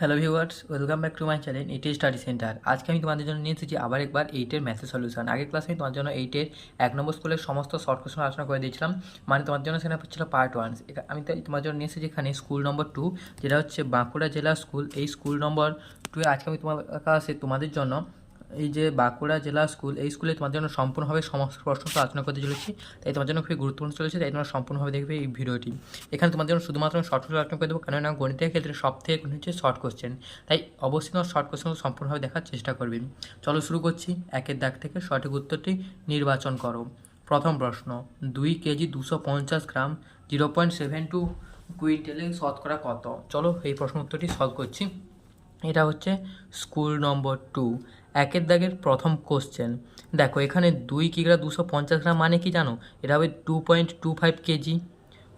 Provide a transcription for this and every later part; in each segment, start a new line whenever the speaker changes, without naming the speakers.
Hello viewers, welcome back to my channel এইটের study centre. আজকে আমি তোমাদের জন্য নিয়ে এসেছি আবার একবার এইটের ম্যাথের সলিউশন আগের ক্লাসে আমি তোমার জন্য এইটের এক নম্বর স্কুলের সমস্ত শর্ট কোশ্চেন আলোচনা করে দিয়েছিলাম। মানে তোমার জন্য সেখানে ছিল পার্ট ওয়ান আমি তোমার জন্য নিয়ে এসেছি এখানে স্কুল নম্বর টু যেটা হচ্ছে বাঁকুড়া জেলা স্কুল এই স্কুল নম্বর টু আজকে আমি তোমার কাছে তোমাদের জন্য এই যে বাঁকুড়া জেলা স্কুল, এই স্কুলে তোমার জন্য সম্পূর্ণভাবে সমস্ত প্রশ্ন আলোচনা করতে চলেছি। তাই তোমার জন্য খুবই গুরুত্বপূর্ণ চলেছে, তাই তোমরা সম্পূর্ণভাবে দেখবে এই ভিডিওটি। এখানে তোমার জন্য শুধুমাত্র শর্ট কোশ্চেন আলোচনা করে দেবো, কেননা গণিতের ক্ষেত্রে সব থেকে হচ্ছে শর্ট কোশ্চেন। তাই অবশ্যই তোমার শর্ট কোশ্চেন সম্পূর্ণভাবে দেখার চেষ্টা করবে। চলো শুরু করছি। একের দাগ থেকে সঠিক উত্তরটি নির্বাচন করো। প্রথম প্রশ্ন, দুই কেজি দুশো পঞ্চাশ gram zero point seven two কুইন্টালে শতকরা কত? চলো এই প্রশ্ন উত্তরটি সলভ করছি। এটা হচ্ছে স্কুল নম্বর টু। একের দাগের প্রথম কোশ্চেন দেখো, এখানে দুই কিগ্রা দুশো পঞ্চাশ গ্রাম মানে কি জানো? এটা হবে two point two five KG.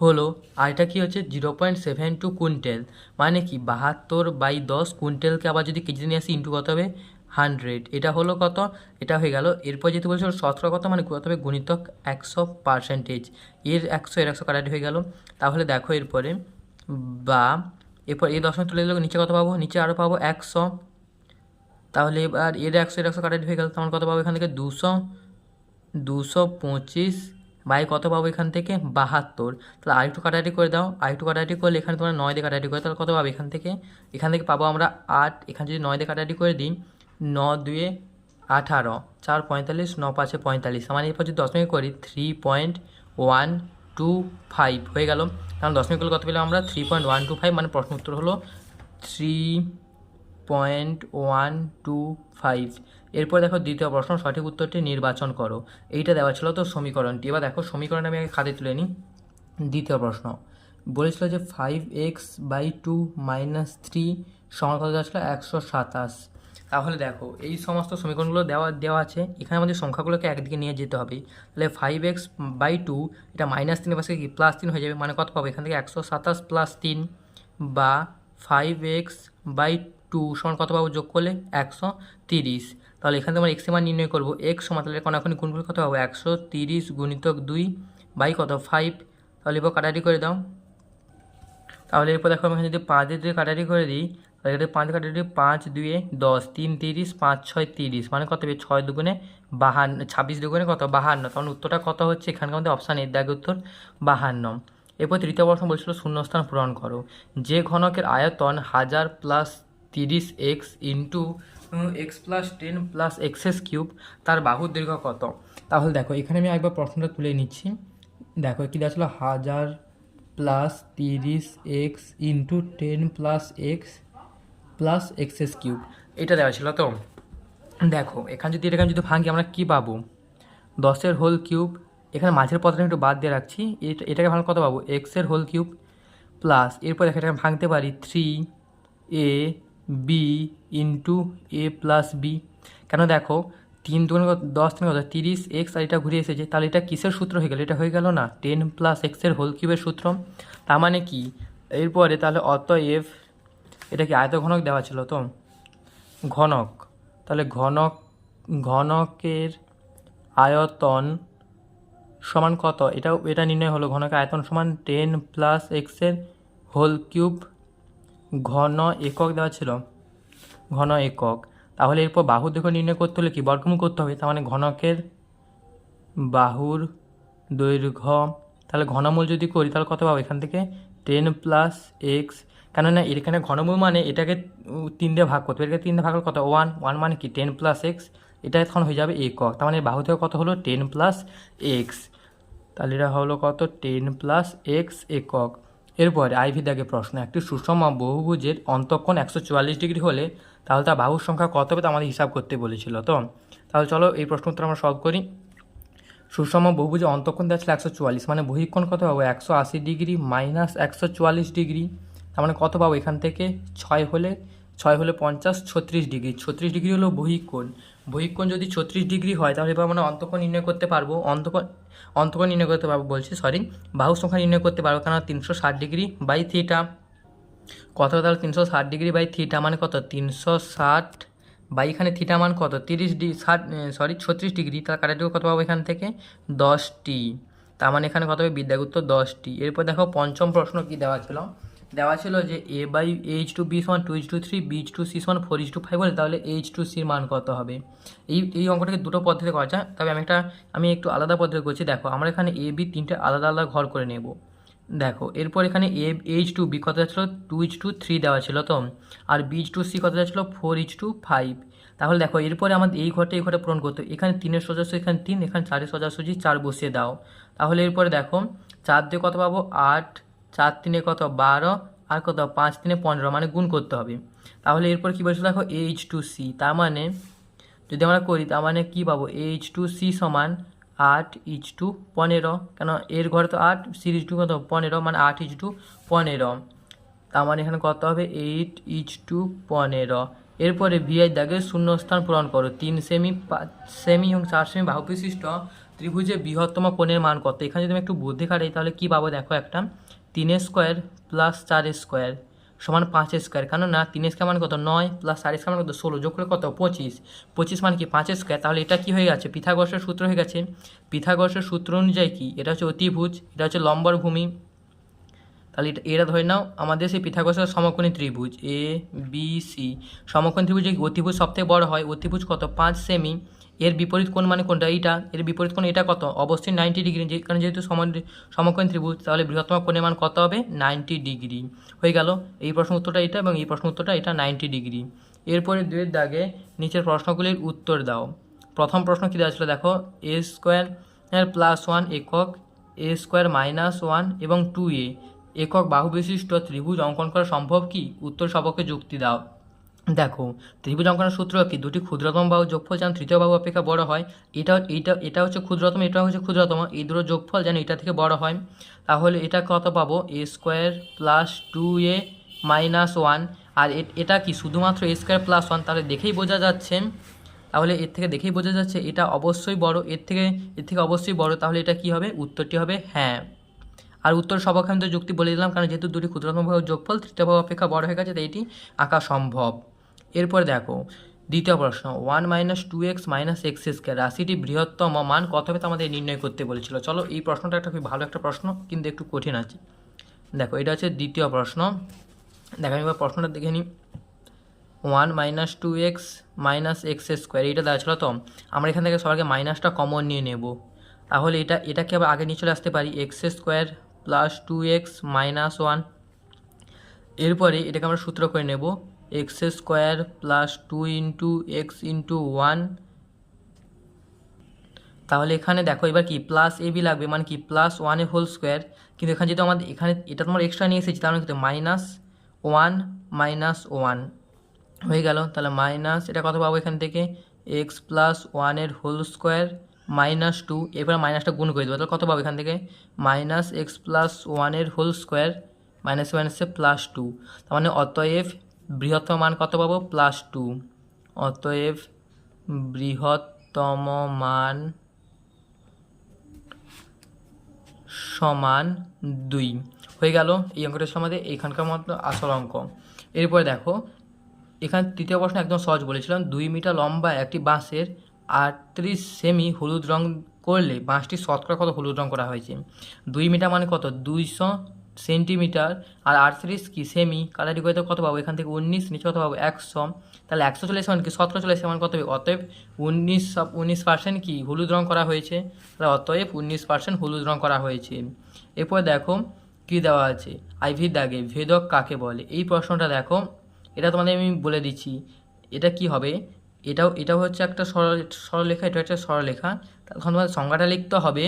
হলো, আর এটা কী হচ্ছে? Zero point seven two quintal. মানে কি? বাহাত্তর বাই দশ কুইন্টেলকে আবার যদি কেজি নিয়ে আসি ইন্টু কত হবে? হান্ড্রেড এটা হলো কত? এটা হয়ে গেল। এরপর যেহেতু বলছিল শতকরা কত মানে কত হবে? গুণিতক একশো পার্সেন্টেজ এর একশো এর একশো কাটাটি হয়ে গেল। তাহলে দেখো এরপরে, বা, এরপর এই দশমিক তুলে দিলে নিচে কত পাবো? নিচে আরও পাবো একশো। তাহলে এবার এর একশো এর একশো কাটাটি হয়ে গেল তখন কত পাবো এখান থেকে? দুশো দুশো পঁচিশ বাই কত পাবো এখান থেকে? বাহাত্তর। তাহলে আরেকটু কাটাটি করে দাও। আরেকটু কাটাটি করলে এখানে তোমরা নয় দিয়ে কাটাটি করে। তাহলে কত পাবো এখান থেকে? এখান থেকে পাবো আমরা আট। এখানে যদি নয় দিয়ে কাটাটি করে দিই, ন দুয়ে আঠারো, চার পঁয়তাল্লিশ, ন পাঁচে পঁয়তাল্লিশ। আমার এরপর যদি দশমিক করি three point one two five হয়ে গেল। কারণ দশমিক করলে কত পেলাম আমরা? Three point one two five মানে প্রশ্ন উত্তর হলো three point one two five. এরপর দেখো দ্বিতীয় প্রশ্ন, সঠিক উত্তরটি নির্বাচন করো। এইটা দেওয়া ছিল তো সমীকরণটি। এবার দেখো সমীকরণটা আমি আগে খাতে তুলে নিই। দ্বিতীয় প্রশ্ন, বলেছিল যে five X by two minus three সমান কত ছিল? একশো সাতাশ। তাহলে দেখো, এই সমস্ত সমীকরণগুলো দেওয়া দেওয়া আছে। এখানে আমাদের সংখ্যাগুলোকে একদিকে নিয়ে যেতে হবে। তাহলে ফাইভ এক্স বাই টু, এটা মাইনাস তিনের পাশে কি? প্লাস তিন হয়ে যাবে। মানে কত পাবো? এখান থেকে একশো সাতাশ প্লাস তিন বা ফাইভ এক্স বাই টু সমান কত পাবো? যোগ করলে একশো তিরিশ। তাহলে এখান আমরা এক্সের মান নির্ণয় করব। এক্স সমান তাহলে এখন এখন গুণ কত পাবো? একশো তিরিশ গুণিতক দুই বাই কত? ফাইভ তাহলে এরপর কাটাটি করে দাও। তাহলে এরপর দেখো আমি এখানে যদি পাঁচ দিয়ে কাটাটি করে দিই, তাহলে এখানে পাঁচ কাটাটি পাঁচ দুয়ে দশ, তিন তিরিশ, পাঁচ ছয় তিরিশ। মানে কত ছয় দুগুণে বাহান্ন, ছাব্বিশ দুগুণে কত? বাহান্ন। তখন উত্তরটা কত হচ্ছে? এখানকার মধ্যে অপশান এর দাগে উত্তর, বাহান্ন। এরপর তৃতীয় প্রশ্ন বলছিল শূন্যস্থান পূরণ করো। যে ঘনকের আয়তন হাজার প্লাস তিরিশ x into x plus ten plus x's cube তার বাহুর দৈর্ঘ্য কত? তাহলে দেখো, এখানে আমি একবার প্রশ্নটা তুলে নিচ্ছি। দেখো, কি দেওয়া ছিল? হাজার প্লাস তিরিশ x into ten plus x plus x's cube এটা দেওয়া ছিল তো? দেখো, এখানে যদি এখানে যদি ভাঙি, আমরা কী পাবো? দশের হোল কিউব এখানে মাঝের পদটা একটু বাদ দিয়ে রাখছি। এটা, এটাকে ভাঙলে কত পাবো? এক্সের হোল কিউব প্লাস এরপর দেখো ভাঙতে পারি three a b into a plus b কেন দেখো, তিন দুগুণ দশ তিন কত, তিরিশ এক্স আর এটা ঘুরে এসেছে, তাহলে এটা কিসের সূত্র হয়ে গেল? এটা হয়ে গেল না, টেন প্লাস এক্সের হোল কিউবের সূত্র। তার মানে কি? এরপরে তাহলে অতএব এটা কি আয়ত ঘনক দেওয়া ছিল তো? ঘনক। তাহলে ঘনক, ঘনকের আয়তন সমান কত? এটাও, এটা নির্ণয় হলো ঘনকের আয়তন সমান টেন প্লাস এক্সের হোল কিউব ঘন একক দেওয়া ছিল। ঘন একক। তাহলে এরপর বাহুর দৈর্ঘ্য নির্ণয় করতে হলে কি বর্গমূল করতে হবে? তার মানে ঘনকের বাহুর দৈর্ঘ্য। তাহলে ঘনমূল যদি করি, তাহলে কত পাবো? এখান থেকে টেন প্লাস এক্স। কেননা এখানে ঘনমূল মানে এটাকে তিন দিয়ে ভাগ করতে হবে। এটাকে তিন দিয়ে ভাগ করলে কত? ওয়ান। ওয়ান মানে কি? Ten plus x. এটা এখন হয়ে যাবে একক। তার মানে বাহু থেকে কত হলো? Ten plus x. তাহলে এটা হলো কত? টেন প্লাস এক্স একক। এরপরে আইভি দাগে প্রশ্ন, একটি সুষম বহুভুজের অন্তঃকোণ একশো চুয়াল্লিশ ডিগ্রি হলে তাহলে তার বাহুর সংখ্যা কত হবে তা আমাদের হিসাব করতে বলেছিল। তো, তাহলে চলো এই প্রশ্ন উত্তর আমরা সলভ করি। সুষম বহুভুজে অন্তঃকোণ দেওয়া ছিল একশো চুয়াল্লিশ মানে বহিঃকোণ কত পাবো? একশো আশি ডিগ্রি মাইনাস একশো চুয়াল্লিশ ডিগ্রি, তার মানে কত পাবো? এখান থেকে ছয় হলে ছয় হলে পঞ্চাশ, ছত্রিশ ডিগ্রি ছত্রিশ ডিগ্রি হলো বহিঃকোণ। বহিঃকোণ যদি ছত্রিশ ডিগ্রি হয়, তাহলে এবার আমরা অন্তঃকোণ নির্ণয় করতে পারব। অন্তঃকোণ অন্তঃকোণ নির্ণয় করতে পারব বলছি সরি বাহু সংখ্যা নির্ণয় করতে পারব কারণ তিনশো ষাট ডিগ্রি বাই থিটা। কত তাহলে তিনশো ষাট ডিগ্রি বাই থিটা মানে কত? তিনশো ষাট বাই এখানে থিটা মান কত? তিরিশ ডি, ষাট সরি ছত্রিশ ডিগ্রি। তার কাটাটিও কত পাবো এখান থেকে? দশটি। তার মানে এখানে কত হবে? বিদ্যাগুপ্ত দশটি। এরপর দেখো পঞ্চম প্রশ্ন কি দেওয়া ছিল? দেওয়া ছিল যে a by h two b সমান two h two three b two c সমান ফোর এইচ টু ফাইভ বলে, তাহলে এইচ টু সির মান কত হবে? এই এই অঙ্কটাকে দুটো পদ্ধতি করা যায় তবে আমি একটা, আমি একটু আলাদা পদ্ধতি করছি। দেখো, আমরা এখানে এ বি তিনটে আলাদা আলাদা ঘর করে নেব। দেখো, এরপর এখানে এ এইচ টু বি কত ছিল? টু এইচ টু থ্রি দেওয়া ছিল তো। আর বি টু সি কত ছিল? ফোর এইচ টু ফাইভ তাহলে দেখো, এরপরে আমাদের এই ঘরটা এই ঘরটা পূরণ করতে। এখানে তিনের সোজাসুজি এখানে তিন, এখানে চারের সোজাসুজি চার বসিয়ে দাও, তাহলে এরপরে দেখো, চার দিয়ে কত পাবো? আট চার তিনে কত বারো আর কত পাঁচ তিনে পনেরো মানে গুণ করতে হবে। তাহলে এরপর কী বলছিল দেখো এইচ টু সি তার মানে যদি আমরা করি, তার মানে কী পাবো? এইচ টু সি সমান আট ইচ টু পনেরো, কেন এর ঘরে তো আট সির ইচ টু কত? পনেরো মানে আট ইচ টু পনেরো। তার মানে এখানে কত হবে? এইট ইচ টু পনেরো। এরপরে ভিআই দাগে শূন্যস্থান পূরণ করো। তিন সেমি পাঁচ সেমি এবং চার সেমি বাহু বিশিষ্ট ত্রিভুজে বৃহত্তম কোণের মান কত? এখানে যদি আমি একটু বুদ্ধি খাটাই, তাহলে কী পাবো? দেখো একটা। তিনের স্কোয়ার প্লাস চারের স্কোয়ার সমান পাঁচের স্কোয়ার। কেন না তিনের স্কোয়ার মানে কত? নয় প্লাস চারের স্কোয়ার মানে কত? ষোলো। যোগ করে কত? পঁচিশ। পঁচিশ মানে কি? পাঁচের স্কোয়ার। তাহলে এটা কি হয়ে গেছে? পিথাগর্ষের সূত্র হয়ে গেছে। পিথাগর্ষের সূত্র অনুযায়ী কি? এটা হচ্ছে অতিভুজ, এটা হচ্ছে লম্বর ভূমি। তাহলে এটা এরা ধরে নাও, আমাদের সেই পিথাগোরাসের সমকোণী ত্রিভুজ এ বি সি সমকোণী ত্রিভুজে অতিভুজ সবথেকে বড় হয়? অতিভুজ কত? পাঁচ সেমি। এর বিপরীত কোণ মানে কোনটা? এইটা। এর বিপরীত কোণ এটা কত? অবশ্যই নাইনটি ডিগ্রি কারণ যেহেতু সম সমকোণী ত্রিভুজ, তাহলে বৃহত্তম কোণের মান কত হবে? নাইনটি ডিগ্রি হয়ে গেল। এই প্রশ্ন উত্তরটা এটা এবং এই প্রশ্ন উত্তরটা এটা নাইনটি ডিগ্রি এরপরে দুয়ের দাগে নিচের প্রশ্নগুলির উত্তর দাও। প্রথম প্রশ্ন কী দেওয়া ছিল? দেখো এ স্কোয়ার প্লাস ওয়ান একক এ স্কোয়ার মাইনাস ওয়ান এবং টু এ একক বাহু বিশিষ্ট ত্রিভুজ অঙ্কন করা সম্ভব কি? উত্তর সবকে যুক্তি দাও। দেখো ত্রিভুজ অঙ্কনের সূত্র কি? দুটি ক্ষুদ্রতম বাহু যোগফল যেন তৃতীয় বাহু অপেক্ষা বড় হয়। এটা এইটা এটা হচ্ছে ক্ষুদ্রতম, এটা হচ্ছে ক্ষুদ্রতম। এই দুটো যোগফল যেন এটা থেকে বড় হয়। তাহলে এটা কত পাবো? A square plus two a minus one. আর এটা কি শুধুমাত্র এ স্কোয়ার প্লাস ওয়ান? তাহলে দেখেই বোঝা যাচ্ছে। তাহলে এর থেকে দেখেই বোঝা যাচ্ছে, এটা অবশ্যই বড়, এর থেকে এর থেকে অবশ্যই বড়। তাহলে এটা কি হবে? উত্তরটি হবে হ্যাঁ। আর উত্তর আমি যুক্তি বলে দিলাম, কারণ যেহেতু দুটি ক্ষুদ্রতম ভাবে যোগফল তৃতীয় ভাব অপেক্ষা বড় হয়ে গেছে, তাই এটি আঁকা সম্ভব। এরপর দেখো, দ্বিতীয় প্রশ্ন one minus two x minus x square রাশিটি বৃহত্তম মান কত হবে আমাদের নির্ণয় করতে বলেছিল। চলো এই প্রশ্নটা একটা খুব ভালো একটা প্রশ্ন, কিন্তু একটু কঠিন আছে। দেখো, এটা হচ্ছে দ্বিতীয় প্রশ্ন। দেখো, আমি এবার প্রশ্নটা দেখে নিই। One minus two x minus x square এইটা দেওয়া ছিল তো, আমরা এখান থেকে সবাইকে মাইনাসটা কমন নিয়ে নেব। তাহলে এটা, এটাকে আবার আগে নিয়ে চলে আসতে পারি x square plus two x minus one এরপরে এটাকে আমরা সূত্র করে নেব। X square plus two into x into one. তাহলে এখানে দেখো, এবার কি, প্লাস এ বি লাগবে মানে কি, প্লাস ওয়ানে হোল স্কোয়ার। কিন্তু এখানে যেহেতু আমাদের এখানে, এটা তোমার এক্সট্রা নিয়ে এসেছি কিন্তু মাইনাস ওয়ান মাইনাস ওয়ান হয়ে গেল, তাহলে মাইনাস এটা কত পাবো এখান থেকে? এক্স প্লাস ওয়ানের হোল স্কোয়ার মাইনাস টু এরপর মাইনাসটা গুণ করে দেবো। তাহলে কত পাবো এখান থেকে? মাইনাস এক্স প্লাস ওয়ানের হোল স্কোয়ার মাইনাস মাইনাসে প্লাস টু তার মানে অতএব বৃহত্তম মান কত পাবো? প্লাস টু অতএব বৃহত্তম মান সমান দুই। হয়ে গেল এই অঙ্কটার সমাধে এইখানকার মতো আসল অঙ্ক। এরপরে দেখো, এখানে তৃতীয় প্রশ্ন একদম সহজ বলেছিলাম। দুই মিটার লম্বা একটি বাঁশের আটত্রিশ সেমি হলুদ রং করলে বাঁশটি শতকরা কত হলুদ রং করা হয়েছে? দুই মিটার মানে কত? দুইশো সেন্টিমিটার আর আটত্রিশ কি, সেমি? কাটাটি করে কত পাবো? এখান থেকে উনিশ, নিচে কত পাবো? একশো। তাহলে একশো চলে এসে মানে কি? সতেরো চলে এসে মানে কত হবে? অতএব উনিশ উনিশ পার্সেন্ট কি? হলুদ রং করা হয়েছে। তাহলে অতএব উনিশ পার্সেন্ট হলুদ রং করা হয়েছে। এরপর দেখো কি দেওয়া আছে? আইভির দাগে ভেদক কাকে বলে? এই প্রশ্নটা দেখো। এটা তোমাদের আমি বলে দিচ্ছি। এটা কি হবে? এটাও এটাও হচ্ছে একটা সরল সরলরেখা, এটা হচ্ছে সরলরেখা। তখন তোমাদের সংজ্ঞাটা লিখতে হবে।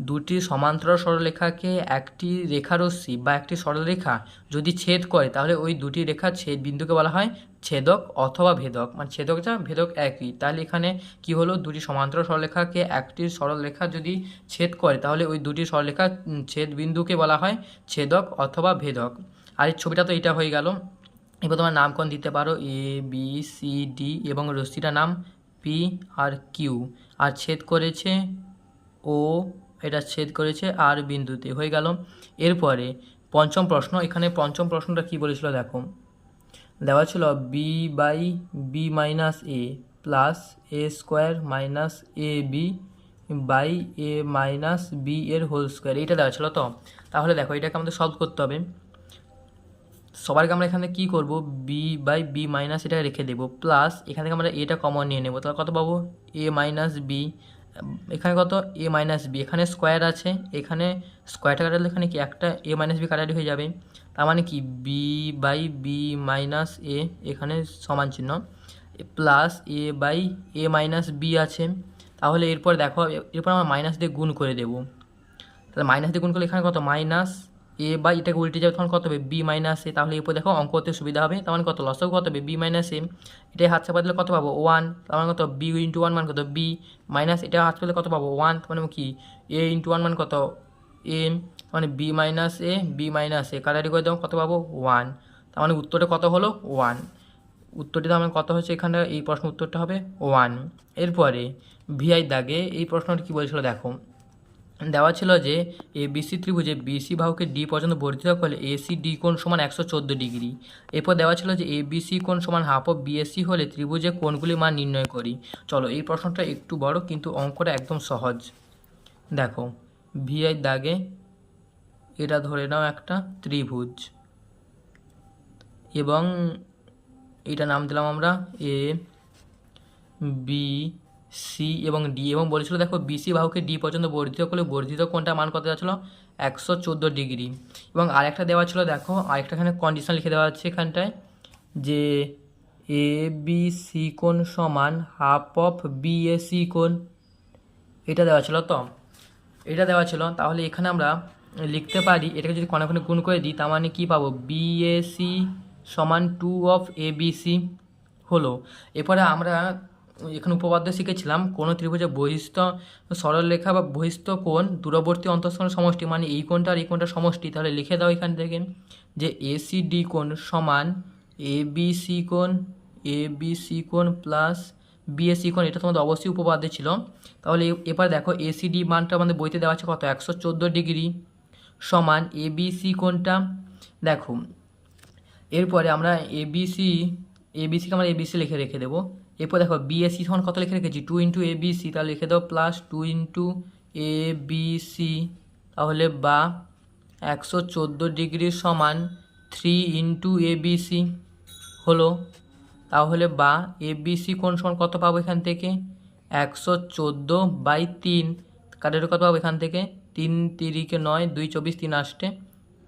দুটি সমান্তরাল সরলরেখাকে একটি রেখারশ্মি বা একটি সরলরেখা যদি ছেদ করে, তাহলে ওই দুটি রেখা ছেদ বিন্দুকে বলা হয় ছেদক অথবা ভেদক। মানে ছেদক যা, ভেদক একই। তাহলে এখানে কি হলো? দুটি সমান্তরাল সরলরেখাকে একটি সরলরেখা যদি ছেদ করে, তাহলে ওই দুটি সরলরেখা ছেদ বিন্দুকে বলা হয় ছেদক অথবা ভেদক। আর এই ছবিটা তো এটা হয়ে গেল। এবার তোমার নামকরণ দিতে পারো। এ বি সি ডি এবং রশ্মিটার নাম পি আর কিউ আর ছেদ করেছে ও এটা ছেদ করেছে আর বিন্দুতে, হয়ে গেল। এরপরে পঞ্চম প্রশ্ন, এখানে পঞ্চম প্রশ্নটা কি বলেছিল দেখো। দেওয়া ছিল b by b minus a plus a square minus a b by a minus b এর হোল স্কোয়ার এইটা দেওয়া ছিল তো? তাহলে দেখো, এটাকে আমাদের সলভ করতে হবে। সবার আগে আমরা এখানে কী করব? বি বাই বি মাইনাস এটা রেখে দেবো প্লাস এখান থেকে আমরা এটা কমন নিয়ে নেব। তাহলে কত পাবো? এ মাইনাস বি এখানে কত? এ মাইনাস বি এখানে স্কোয়ার আছে। এখানে স্কোয়ারটা কাটালে এখানে কি একটা এ মাইনাস বি কাটারি হয়ে যাবে? তার মানে কি? B by b minus a এখানে সমান চিহ্ন। Plus a by a minus b আছে। তাহলে এরপর দেখো এরপর আমরা মাইনাস দিয়ে গুণ করে দেবো। তাহলে মাইনাস দিয়ে গুণ করলে এখানে কত? মাইনাস এ বা এটাকে উল্টে যাবে, তখন কত হবে? B minus a. তাহলে এরপর দেখো অঙ্ক করতে সুবিধা হবে। তার মানে কত? লসও কত? হবে? বি মাইনাস এ এটাই হাত চাপা দিলে কত পাবো? ওয়ান তার মানে কত? বি ইন্টু ওয়ান মান কত? বি মাইনাস এটা হাত পেলে কত পাবো? ওয়ান মানে কি? এ ইন্টু ওয়ান মান কত? এ মানে b minus a, b minus a. কাটারি করে দেবো কত পাবো? ওয়ান তার মানে উত্তরটা কত হলো? ওয়ান উত্তরটি তার মানে কত হচ্ছে এখানে? এই প্রশ্ন উত্তরটা হবে ওয়ান এরপরে ভিআই দাগে এই প্রশ্নটি কী বলছিল? দেখো। দেওয়া ছিল যে এ বিসি ত্রিভুজে বিসি বাহুকে ডি পর্যন্ত বর্ধিত করলে এসি ডি কোণ সমান একশো চোদ্দ ডিগ্রি। এরপর দেওয়া ছিল যে এ বিসি কোণ সমান হাফ অফ বিএসসি হলে ত্রিভুজে কোণগুলি মান নির্ণয় করি। চলো, এই প্রশ্নটা একটু বড়, কিন্তু অঙ্কটা একদম সহজ। দেখো ভিআই দাগে এটা ধরে নাও একটা ত্রিভুজ। এবং এটা নাম দিলাম আমরা এ বি সি এবং ডি এবং বলেছিল, দেখো বিসি বাহুকে ডি পর্যন্ত বর্ধিত করলে বর্ধিত কোণটা মান কত যাচ্ছিল একশো চোদ্দ ডিগ্রি। এবং আরেকটা দেওয়া ছিল, দেখো, আরেকটা এখানে কন্ডিশন লিখে দেওয়া আছে এখানটায়, যে এ বি সি কোণ সমান half of B A C কোণ। এটা দেওয়া ছিল তো? এটা দেওয়া ছিল। তাহলে এখানে আমরা লিখতে পারি, এটাকে যদি কোনে কোনে গুণ করে দিই, তার মানে কী পাবো? বিএসি সমান টু অফ এ বিসি হলো। এরপরে আমরা এখানে উপপাদ্য শিখেছিলাম, কোনো ত্রিভুজের বহিস্থ সরলরেখা বা বহিস্থ কোণ দূরবর্তী অন্তঃস্থলের সমষ্টি মানে এই কোণটা আর এই কোণটা সমষ্টি। তাহলে লিখে দাও এখান থেকে যে এসি ডি কোণ সমান এ বি সি কোণ এ বি সি কোণ প্লাস বিএসি কোণ, এটা তোমাদের অবশ্যই উপপাদ্য ছিল। তাহলে এবার দেখো এসিডি মানটা আমাদের বইতে দেওয়া আছে কত? একশো চোদ্দ ডিগ্রি সমান এবিসি কোণটা। দেখো, এরপরে আমরা এবিসি এবিসিকে আমরা এবিসি লিখে রেখে দেবো। এরপর দেখো বিএসসি সমান কত লিখে রেখেছি? টু ইন্টু এবিসি তাহলে লিখে দাও প্লাস টু ইন্টু এবিসি তাহলে বা একশো চোদ্দ ডিগ্রি সমান থ্রি ইন্টু এবিসি হলো। তাহলে বা এবিসি কোন সমান কত পাবো এখান থেকে? একশো চোদ্দ বাই তিন। কারের কত পাবো এখান থেকে? তিন তিরিকে নয়, দুই চব্বিশ, তিন আষ্টে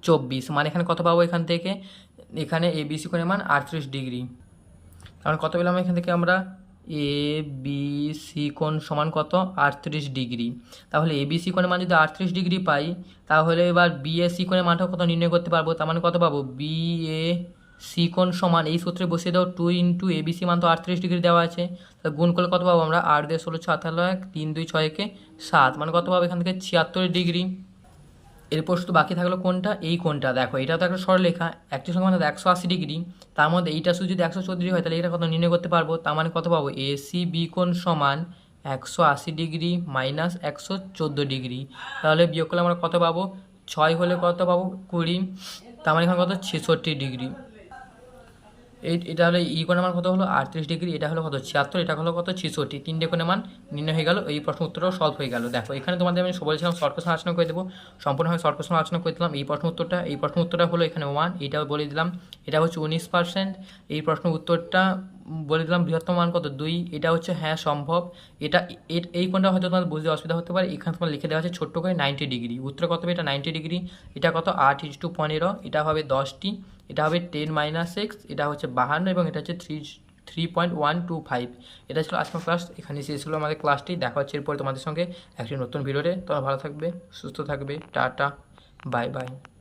চব্বিশ। মানে এখানে কত পাবো এখান থেকে? এখানে এবিসি কোণের মান আটত্রিশ ডিগ্রি। কারণ কত পেলাম এখান থেকে আমরা? এ বি সি কোণ সমান কত? আটত্রিশ ডিগ্রি। তাহলে এ বি সি কোণের মান যদি আটত্রিশ ডিগ্রি পাই, তাহলে এবার বি এ সি কোণের মানটাও কত নির্ণয় করতে পারব? তার মানে কত পাবো? বি এ সি কোণ সমান, এই সূত্রে বসিয়ে দাও two into A B C মান তো আটত্রিশ ডিগ্রি দেওয়া আছে। তাহলে গুণ করলে কত পাবো আমরা? আট দিয়ে ষোলো ছাতালো এক, তিন, দুই, ছয় একে সাত। মানে কত পাবো এখান থেকে? ছিয়াত্তর ডিগ্রি। এরপর শুধু বাকি থাকল কোনটা? এই কোনটা? দেখো এটা তো একটা সরলেখা একটি সঙ্গে মানে একশো আশি ডিগ্রি। তার মধ্যে এইটা শুধু যদি একশো চৌত্রিশ হয়, তাহলে এটা কত নির্ণয় করতে পারব? তার মানে কত পাবো? এসি বি কোণ সমান একশো আশি ডিগ্রি মাইনাস একশো চোদ্দ ডিগ্রি। তাহলে বিয়োগ করলে আমরা কত পাবো? ছয় হলে কত পাবো? কুড়ি। তার মানে এখানে কত? ছেষট্টি ডিগ্রি। এটা হলো ই কোণের মান কত হলো? আটত্রিশ ডিগ্রি, এটা হলো কত? ছিয়াত্তর, এটা হলো কত? ছিষট্টি। তিনটে কোণের মান নির্ণয় হয়ে গেল। এই প্রশ্ন উত্তরটাও সলভ হয়ে গেল। দেখো, এখানে তোমাদের আমি বলেছিলাম শর্ট কোশ্চেন আলোচনা করে দেবো। সম্পূর্ণভাবে শর্ট কোশ্চেন আলোচনা করে দিলাম। এই প্রশ্ন উত্তরটা, এই প্রশ্ন উত্তরটা হলো এখানে ওয়ান এটাও বলে দিলাম। এটা হচ্ছে উনিশ পার্সেন্ট এই প্রশ্ন উত্তরটা বলে দিলাম বৃহত্তম মান কত? দুই। এটা হচ্ছে হ্যাঁ সম্ভব। এটা এই কোণটা হয়তো তোমার বুঝতে অসুবিধা হতে পারে। এখানে তোমার লিখে দেওয়া আছে ছোট্ট করে নাইনটি ডিগ্রি উত্তর কত হবে? এটা নাইনটি ডিগ্রি এটা কত? আট ইস টু পনেরো। এটা হবে দশটি। এটা হবে টেন মাইনাস সিক্স এটা হচ্ছে বাহান্ন এবং এটা হচ্ছে three three point one two five এটা ছিল আজকের ক্লাস এখানে শেষ হলো আমাদের ক্লাসটি দেখা হচ্ছে এরপরে তোমাদের সঙ্গে একটি নতুন ভিডিওতে তোমরা ভালো থাকবে, সুস্থ থাকবে। টাটা। Bye bye.